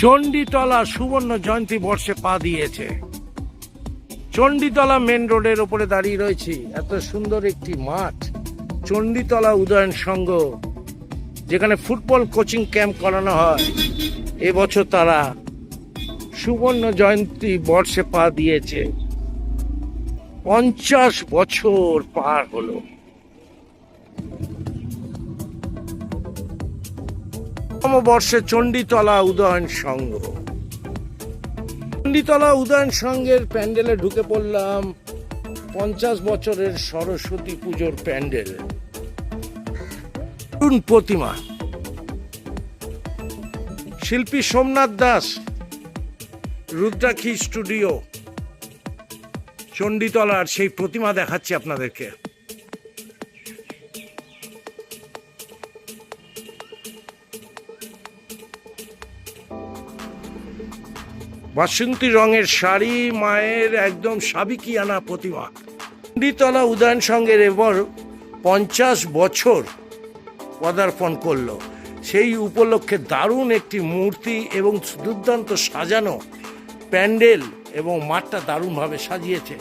চণ্ডীতলা সুবর্ণ জয়ন্তী বর্ষে পা দিয়েছে। চণ্ডীতলা মেন রোডের ওপরে দাঁড়িয়ে রয়েছি এত সুন্দর একটি মাঠ। চণ্ডীতলা উদয়ন সংঘ, যেখানে ফুটবল কোচিং ক্যাম্প করানো হয়। এবছর তারা সুবর্ণ জয়ন্তী বর্ষে পা দিয়েছে। পঞ্চাশ বছর পার হলো। বর্ষে চণ্ডীতলা উদয়ন সংঘ। চণ্ডীতলা উদয়ন সংঘের প্যান্ডেলে ঢুকে পড়লাম পঞ্চাশ বছরের সরস্বতী পুজোর প্যান্ডেল। প্রতিমা। শিল্পী সোমনাথ দাস, রুদ্রাক্ষী স্টুডিও, চণ্ডীতলার সেই প্রতিমা দেখাচ্ছি আপনাদেরকে। বাসন্তী রঙের শাড়ি, মায়ের একদম সাবিকিয়ানা প্রতিমা। চণ্ডীতলা উদয়ন সংঘের এবার পঞ্চাশ বছর পদার্পণ করল। সেই উপলক্ষে দারুণ একটি মূর্তি এবং দুর্দান্ত সাজানো প্যান্ডেল এবং মাঠটা দারুণভাবে সাজিয়েছে।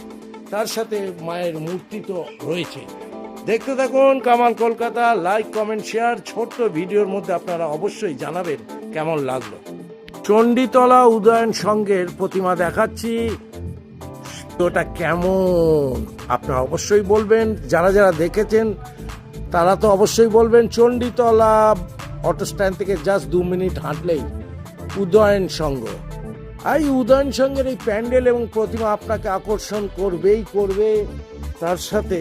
তার সাথে মায়ের মূর্তি তো রয়েছে। দেখতে থাকুন Kamal Kolkata, like, comment, share. ছোট্ট ভিডিওর মধ্যে আপনারা অবশ্যই জানাবেন কেমন লাগল। চণ্ডীতলা উদয়ন সংঘের প্রতিমা দেখাচ্ছি। ওটা কেমন? আপনারা অবশ্যই বলবেন, যারা যারা দেখেছেন, তারা তো অবশ্যই বলবেন চণ্ডীতলা অটো স্ট্যান্ড থেকে জাস্ট দু মিনিট হাঁটলেই উদয়ন আর এই উদয়ন সংঘের এই প্যান্ডেল এবং প্রতিমা আপনাকে আকর্ষণ করবেই করবে। তার সাথে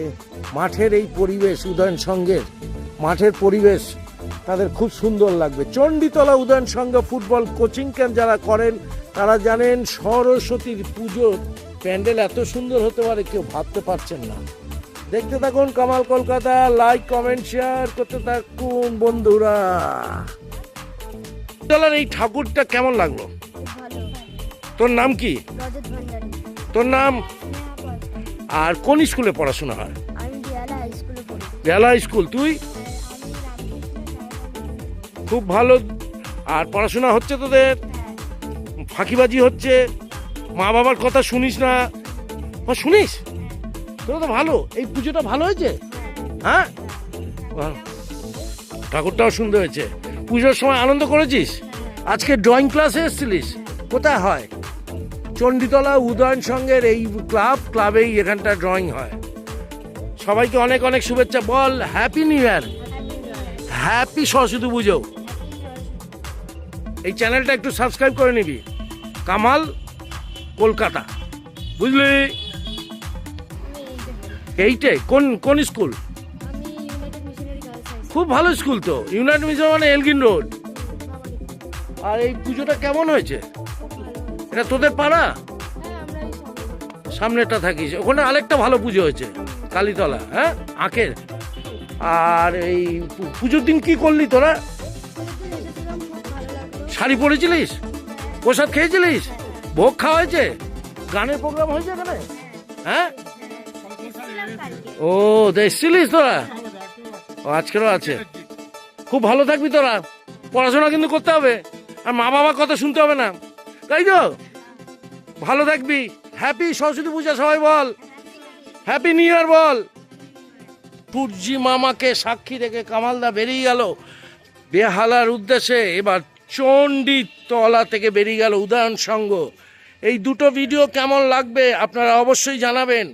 মাঠের এই পরিবেশ, উদয়ন সংঘের মাঠের পরিবেশ তাদের খুব সুন্দর লাগবে। Chanditala Udayan Sangha football coaching camp যারা করেন তারা জানেন সরস্বতীর পুজোর প্যান্ডেল এত সুন্দর হতে পারে কেউ ভাবতে পারছেন না। দেখতে থাকুন Kamal Kolkata like comment share করতে থাকুন বন্ধুরা। চলার এই ঠাকুরটা কেমন লাগল? তোর নাম কি? তোর নাম? আর কোন স্কুলে পড়াশোনা হয়? বেলা স্কুল তুই? খুব ভালো। আর পড়াশোনা হচ্ছে তোদের? ফাঁকিবাজি হচ্ছে? মা বাবার কথা শুনিস না? শুনিস? তোরা তো ভালো। এই পুজোটা ভালো হয়েছে? হ্যাঁ? ঠাকুরটাও সুন্দর হয়েছে। পুজোর সময় আনন্দ করেছিস? আজকে ড্রয়িং ক্লাসে এসেছিলিস? কোথায় হয়? চণ্ডীতলা উদয়ন সংঘের এই ক্লাব ক্লাবেই এখানটা ড্রয়িং হয়। সবাইকে অনেক অনেক শুভেচ্ছা। বল happy new year happy Saraswati Puja! এই চ্যানেলটা একটু সাবস্ক্রাইব করে নিবি। কামাল কলকাতা। বুঝলি? এইটে কোন কোন স্কুল? খুব ভালো স্কুল তো, ইউনাইটেড মিশন মানে এলগিন রোড। আর এই পুজোটা কেমন হয়েছে? এটা তোদের পাড়া? সামনেটা থাকিস। ওখানে আরেকটা ভালো পুজো হয়েছে, কালীতলা হ্যাঁ? আঁকের আর এই পুজোর দিন কি করলি তোরা? শাড়ি পরেছিলিস? প্রসাদ খেয়েছিলিস? ভোগ খাওয়া হয়েছে? গানের প্রোগ্রাম হয়েছে এখানে? হ্যাঁ? ও, তো এসছিলিস তোরা? ও, আজকেরও আছে। খুব ভালো থাকবি তোরা। পড়াশোনা কিন্তু করতে হবে। আর মা বাবার কথা শুনতে হবে না। তাই তো? ভালো থাকবি। হ্যাপি সরস্বতী পূজা সবাই বল। হ্যাপি নিউ ইয়ার বল। সূর্যি মামাকে সাক্ষী রেখে কামালদা বেরিয়ে গেল। বেহালার উদ্দেশ্যে এবার চণ্ডী তলা থেকে বেরিয়ে গেল উদয়ন সংঘ এই দুটো ভিডিও কেমন লাগবে আপনারা অবশ্যই জানাবেন।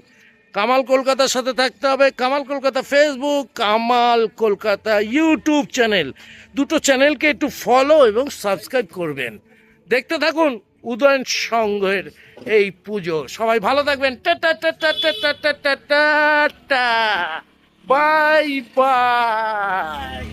কামাল কলকাতার সাথে থাকতে হবে। Kamal Kolkata Facebook Kamal Kolkata YouTube channel দুটো চ্যানেলকে একটু ফলো এবং সাবস্ক্রাইব করবেন। দেখতে থাকুন উদয়ন সংঘের এই পুজো। সবাই ভালো থাকবেন। Bye bye